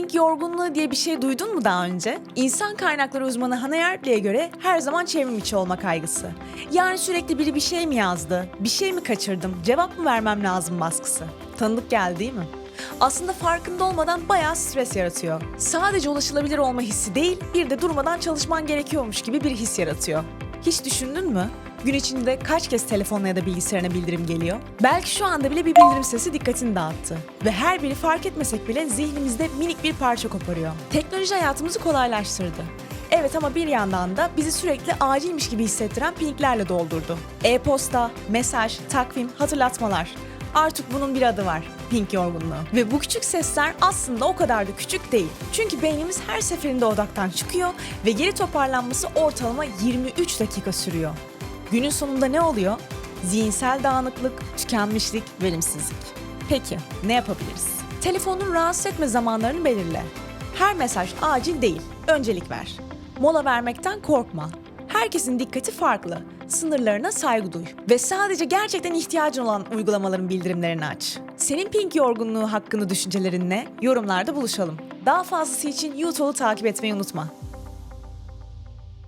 Pink yorgunluğu diye bir şey duydun mu daha önce? İnsan kaynakları uzmanı Hannah Yardley'e göre her zaman çevrim içi olma kaygısı. Yani sürekli biri bir şey mi yazdı, bir şey mi kaçırdım, cevap mı vermem lazım baskısı. Tanıdık geldi değil mi? Aslında farkında olmadan bayağı stres yaratıyor. Sadece ulaşılabilir olma hissi değil, bir de durmadan çalışman gerekiyormuş gibi bir his yaratıyor. Hiç düşündün mü? Gün içinde kaç kez telefonla ya da bilgisayarına bildirim geliyor? Belki şu anda bile bir bildirim sesi dikkatini dağıttı. Ve her biri fark etmesek bile zihnimizde minik bir parça koparıyor. Teknoloji hayatımızı kolaylaştırdı. Evet ama bir yandan da bizi sürekli acilmiş gibi hissettiren pinglerle doldurdu. E-posta, mesaj, takvim, hatırlatmalar. Artık bunun bir adı var. Pink yorgunluğu. Ve bu küçük sesler aslında o kadar da küçük değil. Çünkü beynimiz her seferinde odaktan çıkıyor ve geri toparlanması ortalama 23 dakika sürüyor. Günün sonunda ne oluyor? Zihinsel dağınıklık, tükenmişlik, verimsizlik. Peki ne yapabiliriz? Telefonun rahatsız etme zamanlarını belirle. Her mesaj acil değil, öncelik ver. Mola vermekten korkma. Herkesin dikkati farklı. Sınırlarına saygı duy. Ve sadece gerçekten ihtiyacın olan uygulamaların bildirimlerini aç. Senin pink yorgunluğu hakkında düşüncelerin ne? Yorumlarda buluşalım. Daha fazlası için YouTube'u takip etmeyi unutma.